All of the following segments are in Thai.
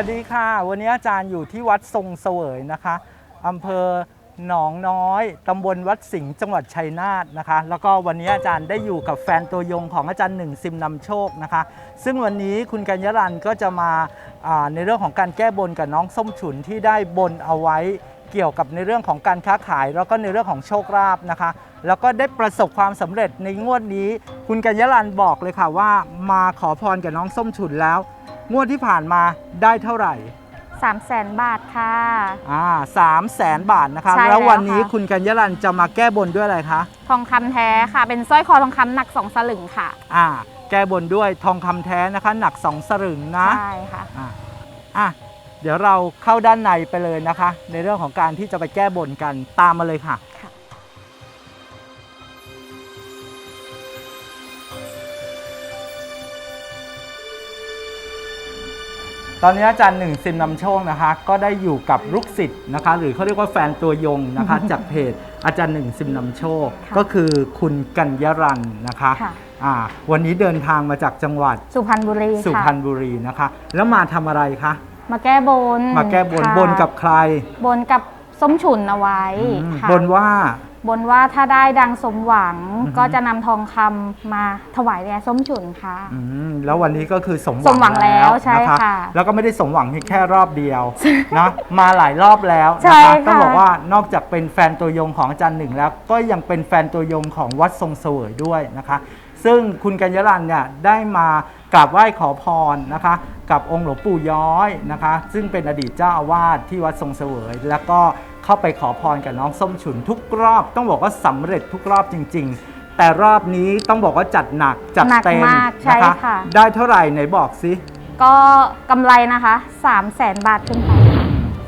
สวัสดีค่ะ วันนี้อาจารย์อยู่ที่วัดทรงเสวยนะคะอำเภอหนองน้อยตำบลวัดสิงห์จังหวัดชัยนาทนะคะ แล้วก็วันนี้อาจารย์ได้อยู่กับแฟนตัวยงของอาจารย์หนึ่งซิมนำโชคนะคะ ซึ่งวันนี้คุณกัญญารันก็จะมาในเรื่องของการแก้บนกับน้องส้มฉุนที่ได้บนเอาไว้เกี่ยวกับในเรื่องของการค้าขาย แล้วก็ในเรื่องของโชคลาภนะคะ แล้วก็ได้ประสบความสำเร็จในงวดนี้ คุณกัญญารันบอกเลยค่ะว่า มาขอพรกับน้องส้มฉุนแล้ว งวดที่ผ่านมาได้เท่าไหร่3 0 0แสนบาทค่ะ อ่าสามแสนบาทนะคะใช่แล้ววันนี้แล้วค่ะ คุณกัญญารันจะมาแก้บนด้วยอะไรคะ ทองคำแท้ค่ะ เป็นสร้อยคอทองคำหนัก 2 สลึงค่ะ อ่า แก้บนด้วยทองคำแท้นะคะ หนัก2สลึงนะ ใช่ค่ะ อ่าอะ เดี๋ยวเราเข้าด้านในไปเลยนะคะ ในเรื่องของการที่จะไปแก้บนกันตามมาเลยค่ะ ค่ะ ตอนนี้อาจารย์หนึ่งซิมนำโชคนะคะ ก็ได้อยู่กับลูกศิษย์นะคะ หรือเขาเรียกว่าแฟนตัวยงนะคะ จากเพจอาจารย์หนึ่งซิมนำโชคค่ะก็คือคุณกัญญารันนะคะค่ะ อ่าวันนี้เดินทางมาจากจังหวัดสุพรรณบุรีสุค่ะพรรณบุรีนะคะ แล้วมาทำอะไรคะมาแก้บนมาแก้บนค่ะบนกับใครบนกับส้มฉุนเอาไว้อืมค่ะบนว่า บนว่าถ้าได้ดังสมหวังอือฮึ ก็จะนำทองคำมาถวายแด่ส้มฉุนค่ะ อืมแล้ววันนี้ก็คือสมหสวัมหวังแล้วใช่นค่ะแล้วก็ไม่ได้สมหวังเพียงแค่รอบเดียวนะมาหลายรอบแล้วใช่นะคะค่ะ ต้องบอกว่านอกจากเป็นแฟนตัวยงของอาจารย์หนึ่งแล้ว ก็ยังเป็นแฟนตัวยงของวัดทรงเสวยด้วยนะคะ ซึ่งคุณกัญญารันเนี่ยได้มากราบไหว้ขอพรนะคะ กับองค์หลวงปู่ย้อยนะคะ ซึ่งเป็นอดีตเจ้าอาวาสที่วัดทรงเสวย แล้วก็ เข้าไปขอพรกับน้องส้มฉุนทุกรอบต้องบอกว่าสำเร็จทุกรอบจริง ๆ แต่รอบนี้ต้องบอกว่าจัดหนักจัดหนักเต็มมากใช่นะคะค่ะ ได้เท่าไหร่ไหนบอกสิ ก็กำไรนะคะ3 0 0แสนบาทขึ้นไปค่ะ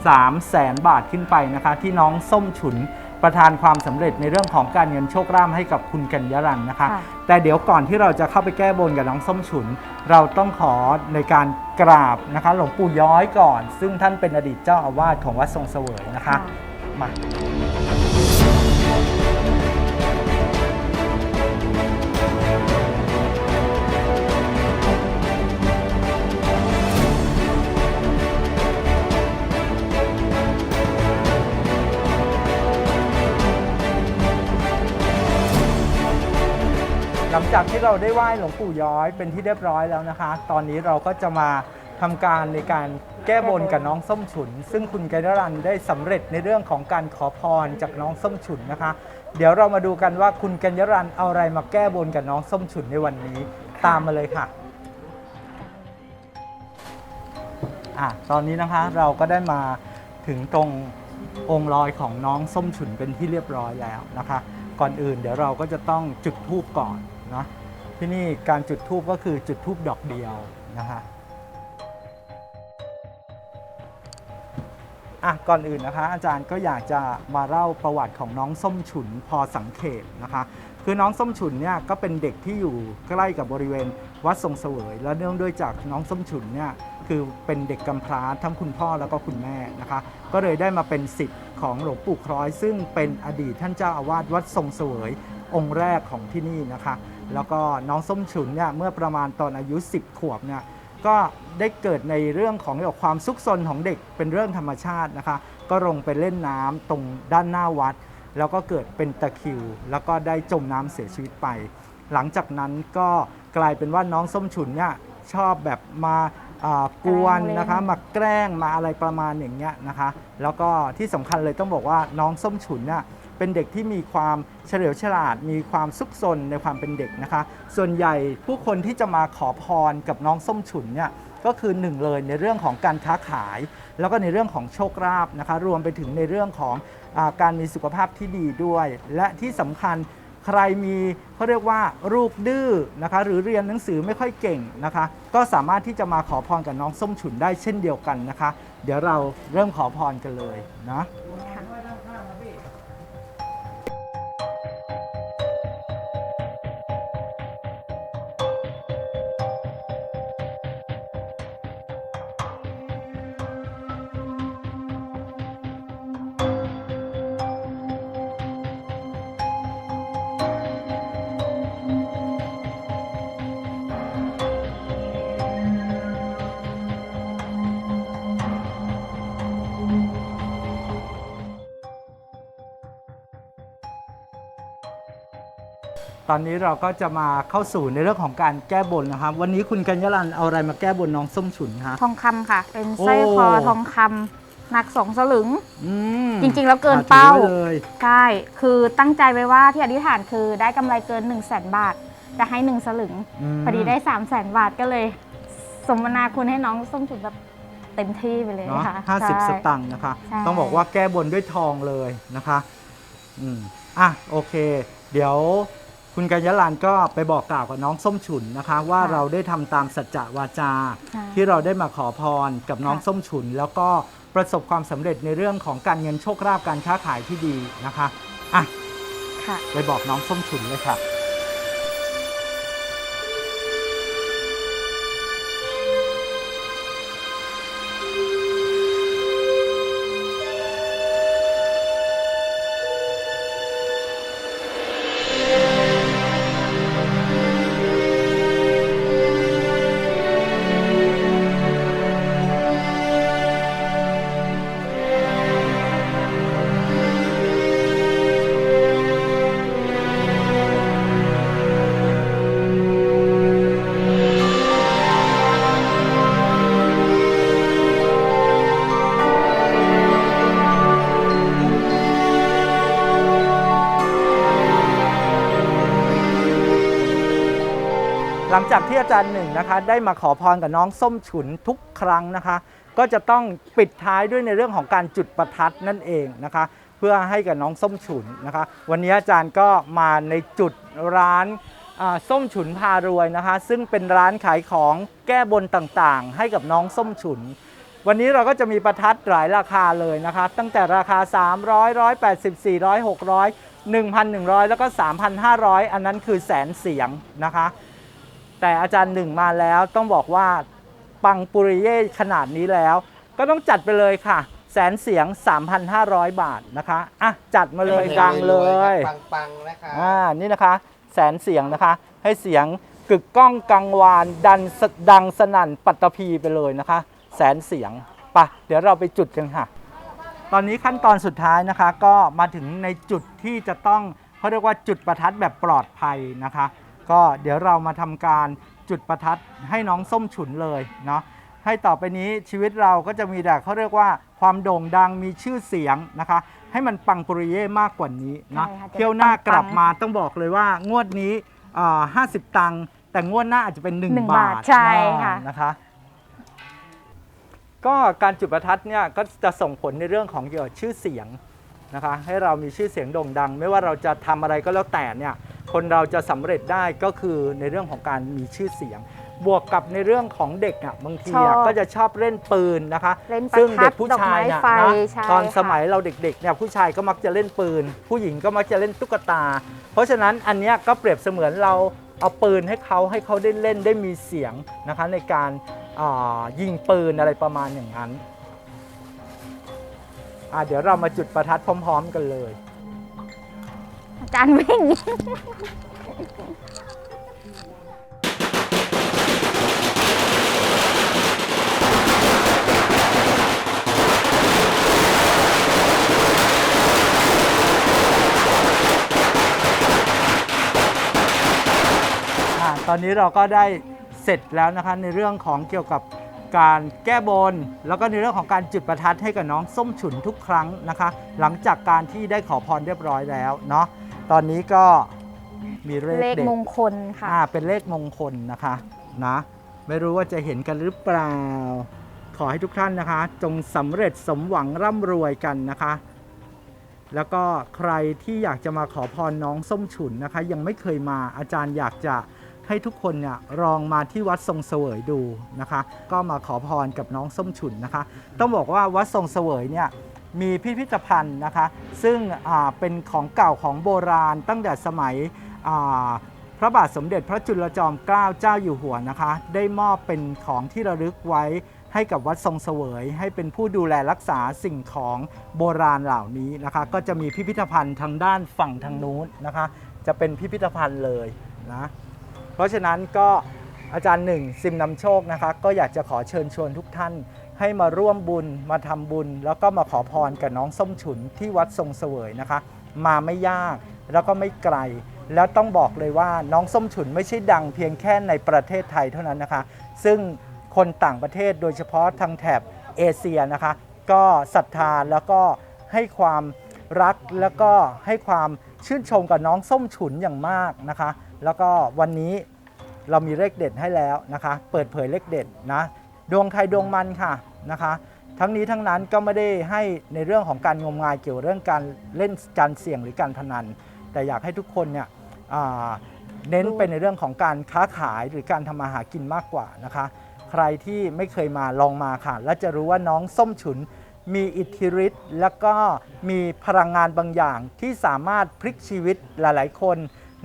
3 0 0แสนบาทขึ้นไปนะคะ ที่น้องส้มฉุนประทานความสำเร็จในเรื่องของการเงินโชคร่ำให้กับคุณกัญญารันนะคะ ค่ะ แต่เดี๋ยวก่อนที่เราจะเข้าไปแก้บนกับน้องส้มฉุน เราต้องขอในการกราบนะคะ หลวงปู่ย้อยก่อน ซึ่งท่านเป็นอดีตเจ้าอาวาสของวัดทรงเสวยนะคะ มา หลังจากที่เราได้ไหว้หลวงปู่ย้อยเป็นที่เรียบร้อยแล้วนะคะ ตอนนี้เราก็จะมา ทำการในการแก้บนกับน้องส้มฉุน ซึ่งคุณไกดรันได้สำเร็จในเรื่องของการขอพรจากน้องส้มฉุนนะคะ เดี๋ยวเรามาดูกันว่าคุณกัญญรันเอาอะไรมาแก้บนกับน้องส้มฉุนในวันนี้ตามมาเลยค่ะอะตอนนี้นะคะเราก็ได้มาถึงตรงองค์ลอยของน้องส้มฉุนเป็นที่เรียบร้อยแล้วนะคะ ก่อนอื่นเดี๋ยวเราก็จะต้องจุดธูปก่อนนะที่นี่การจุดธูปก็คือจุดธูปดอกเดียวนะคะ อะก่อนอื่นนะคะ อาจารย์ก็อยากจะมาเล่าประวัติของน้องส้มฉุนพอสังเขตนะคะ คือน้องส้มฉุนเนี่ยก็เป็นเด็กที่อยู่ใกล้กับบริเวณวัดทรงเสวย และเนื่องด้วยจากน้องส้มฉุนเนี่ยคือเป็นเด็กกำพร้าทั้งคุณพ่อแล้วก็คุณแม่นะคะ ก็เลยได้มาเป็นศิษย์ของหลวงปู่คล้อย ซึ่งเป็นอดีตท่านเจ้าอาวาสวัดทรงเสวย องค์แรกของที่นี่นะคะ แล้วก็น้องส้มฉุนเนี่ยเมื่อประมาณตอนอายุ 10 ขวบเนี่ย ก็ได้เกิดในเรื่องของเกี่ยวกับความซุกซนของเด็กเป็นเรื่องธรรมชาตินะคะ ก็ลงไปเล่นน้ำตรงด้านหน้าวัด แล้วก็เกิดเป็นตะคริว แล้วก็ได้จมน้ำเสียชีวิตไป หลังจากนั้นก็กลายเป็นว่าน้องส้มฉุนเนี่ยชอบแบบมาอ่ากวนนนะคะ มาแกล้งมาอะไรประมาณอย่างเงี้ยนะคะ แล้วก็ที่สำคัญเลยต้องบอกว่าน้องส้มฉุนเนี่ย เป็นเด็กที่มีความเฉลียวฉลาด มีความซุกซนในความเป็นเด็กนะคะ ส่วนใหญ่ผู้คนที่จะมาขอพรกับน้องส้มฉุนเนี่ยก็คือหนึ่งเลยในเรื่องของการค้าขาย แล้วก็ในเรื่องของโชคลาภนะคะ รวมไปถึงในเรื่องของอการมีสุขภาพที่ดีด้วย และที่สำคัญใครมีเขาเรียกว่าลูกดื้อนะคะ หรือเรียนหนังสือไม่ค่อยเก่งนะคะ ก็สามารถที่จะมาขอพรกับน้องส้มฉุนได้เช่นเดียวกันนะคะ เดี๋ยวเราเริ่มขอพรกันเลยนะ ตอนนี้เราก็จะมาเข้าสู่ในเรื่องของการแก้บนนะครับ วันนี้คุณกัญญาลันเอาอะไรมาแก้บนน้องส้มฉุนคะ ทองคำค่ะ เป็นสร้อยโอ้ คอทองคำหนักสองสลึง อืมจริงๆ แล้วเกินอะถือเป้าไว้เลย ใช่ คือตั้งใจไว้ว่าที่อธิษฐานคือได้กำไรเกิน 1 0 0 0 0แสนบาท จะให้ 1 สลึงมพอดีได้ 3 0 0แสนบาทก็เลย สมนาคุณให้น้องส้มฉุนแบบเต็มที่ไปเลยเนาะค่ะห้าสิบใช่ สตังค์นะคะ ใช่ ต้องบอกว่าแก้บนด้วยทองเลยนะคะ อืม อะ โอเค เดี๋ยว คุณกัญญาลันก็ไปบอกกล่าวกับน้องส้มฉุนนะคะ ว่าเราได้ทำตามสัจจะวาจา ใช่ที่เราได้มาขอพรกับน้องค่ะ ส้มฉุน แล้วก็ประสบความสำเร็จในเรื่องของการเงินโชคลาภการค้าขายที่ดีนะคะอะค่ะ ไปบอกน้องส้มฉุนเลยค่ะ หลังจากที่อาจารย์หนึ่งนะคะ ได้มาขอพรกับน้องส้มฉุนทุกครั้งนะคะ ก็จะต้องปิดท้ายด้วยในเรื่องของการจุดประทัดนั่นเองนะคะ เพื่อให้กับน้องส้มฉุนนะคะ วันนี้อาจารย์ก็มาในจุดร้านส้มฉุนพารวยนะคะ ซึ่งเป็นร้านขายของแก้บนต่างๆ ให้กับน้องส้มฉุน วันนี้เราก็จะมีประทัดหลายราคาเลยนะคะ ตั้งแต่ราคา 300 180 400 600 1,100 แล้วก็ 3,500 อันนั้นคือแสนเสียงนะคะ แต่อาจารย์หนึ่งมาแล้วต้องบอกว่าปังปุริเย่ขนาดนี้แล้ว ก็ต้องจัดไปเลยค่ะ แสนเสียง 3,500 บาทนะคะอะจัดมาเลยกลางเลยปังๆนะคะอ่านี่นะคะ แสนเสียงนะคะ ให้เสียงกึกก้องกังวานดันสดังสนั่นปัตตภีไปเลยนะคะ แสนเสียงไปะเดี๋ยวเราไปจุดกันค่ะ ตอนนี้ขั้นตอนสุดท้ายนะคะ ก็มาถึงในจุดที่จะต้องเขาเรียกว่าจุดประทัดแบบปลอดภัยนะคะ ก็เดี๋ยวเรามาทำการจุดประทัดให้น้องส้มฉุนเลยเนาะให้ต่อไปนี้ชีวิตเราก็จะมีแต่เขาเรียกว่าความโด่งดังมีชื่อเสียงนะคะ ให้มันปังปุริเย่มากกว่านี้นะใช่ค่ะจะเที่ยวหน้ากลับปังๆมาต้องบอกเลยว่างวดนี้ห้าสิบตังค์แต่งวดหน้าอาจจะเป็น หนึ่1 งบาบาททใช่ค่ะ นะคะ ก็การจุดประทัดเนี่ยก็จะส่งผลในเรื่องของเกี่ยวกับชื่อเสียงนะคะ ให้เรามีชื่อเสียงโด่งดัง ไม่ว่าเราจะทำอะไรก็แล้วแต่เนี่ย คนเราจะสำเร็จได้ก็คือในเรื่องของการมีชื่อเสียง บวกกับในเรื่องของเด็กอะบางทีอะชอบก็จะชอบเล่นปืนนะคะเล่นประซึ่งทัเด็ดกผู้ดอกชายไม้เนี่ยไฟนะใช่ตอนค่ะสมัยเราเด็กๆเนี่ยผู้ชายก็มักจะเล่นปืน ผู้หญิงก็มักจะเล่นตุ๊กตา เพราะฉะนั้นอันเนี้ยก็เปรียบเสมือนเราเอาปืนให้เขาให้เขาได้เล่นได้มีเสียงนะคะในการอ่ายิงปืนอะไรประมาณอย่างนั้นอะเดี๋ยวเรามาจุดประทัดพร้อม ๆ กันเลย อาจารย์วิ่ง อ่าตอนนี้เราก็ได้เสร็จแล้วนะคะในเรื่องของเกี่ยวกับการแก้บน แล้วก็ในเรื่องของการจุดประทัดให้กับน้องส้มฉุนทุกครั้งนะคะ หลังจากการที่ได้ขอพรเรียบร้อยแล้วเนาะ ตอนนี้ก็มีเลขเลขเด็ดมงคลค่ะ อ่าเป็นเลขมงคลนะคะนะไม่รู้ว่าจะเห็นกันหรือเปล่า ขอให้ทุกท่านนะคะ จงสำเร็จสมหวังร่ำรวยกันนะคะ แล้วก็ใครที่อยากจะมาขอพรน้องส้มฉุนนะคะ ยังไม่เคยมาอาจารย์อยากจะให้ทุกคนเนี่ยลองมาที่วัดทรงเสวยดูนะคะ ก็มาขอพรกับน้องส้มฉุนนะคะ ต้องบอกว่าวัดทรงเสวยเนี่ย มีพิพิธภัณฑ์นะคะ ซึ่งเป็นของเก่าของโบราณตั้งแต่สมัยพระบาทสมเด็จพระจุลจอมเกล้าเจ้าอยู่หัวนะคะ ได้มอบเป็นของที่ระลึกไว้ให้กับวัดทรงเสวย ให้เป็นผู้ดูแลรักษาสิ่งของโบราณเหล่านี้นะคะ ก็จะมีพิพิธภัณฑ์ทางด้านฝั่งทางนู้นนะคะ จะเป็นพิพิธภัณฑ์เลยนะเพราะฉะนั้นก็อาจารย์หนึ่งซิมนำโชคนะคะ ก็อยากจะขอเชิญชวนทุกท่าน ให้มาร่วมบุญมาทำบุญ แล้วก็มาขอพรกับน้องส้มฉุนที่วัดทรงเสวยนะคะ มาไม่ยากแล้วก็ไม่ไกล แล้วต้องบอกเลยว่าน้องส้มฉุนไม่ใช่ดังเพียงแค่ในประเทศไทยเท่านั้นนะคะ ซึ่งคนต่างประเทศโดยเฉพาะทางแถบเอเชียนะคะ ก็ศรัทธาแล้วก็ให้ความรักแล้วก็ให้ความชื่นชมกับน้องส้มฉุนอย่างมากนะคะ แล้วก็วันนี้เรามีเลขเด็ดให้แล้วนะคะ เปิดเผยเลขเด็ดนะ ดวงใครดวงมันค่ะ นะคะ ทั้งนี้ทั้งนั้นก็ไม่ได้ให้ในเรื่องของการงมงายเกี่ยวเรื่องการเล่นการเสี่ยงหรือการพนัน แต่อยากให้ทุกคนเนี่ยเน้นไปในเรื่องของการค้าขายหรือการทำมาหากินมากกว่านะคะ ใครที่ไม่เคยมาลองมาค่ะ และจะรู้ว่าน้องส้มฉุนมีอิทธิฤทธิ์แล้วก็มีพลังงานบางอย่างที่สามารถพลิกชีวิตหลาย ๆ คน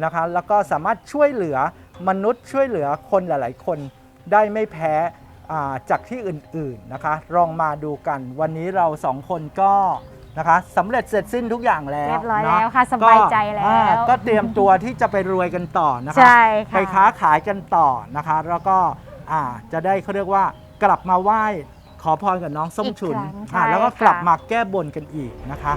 นะคะ แล้วก็สามารถช่วยเหลือมนุษย์ช่วยเหลือคนหลาย ๆ คนได้ไม่แพ้ จากที่อื่นๆนะคะลองมาดูกัน วันนี้เราสองคนก็นะคะสำเร็จเสร็จสิ้นทุกอย่างแล้วเรียบร้อยนแล้วค่ะสบายใจแล้วอ่าก็เตรียมตัวที่จะไปรวยกันต่อนะคะใช่ค่ะไปค้าขายกันต่อนะคะ แล้วก็อ่าจะได้เขาเรียกว่ากลับมาไหว้ขอพรกับน้องส้มฉุนอีกครั้งอ่าใช่แล้วก็กลับค่ะมาแก้บนกันอีกนะคะ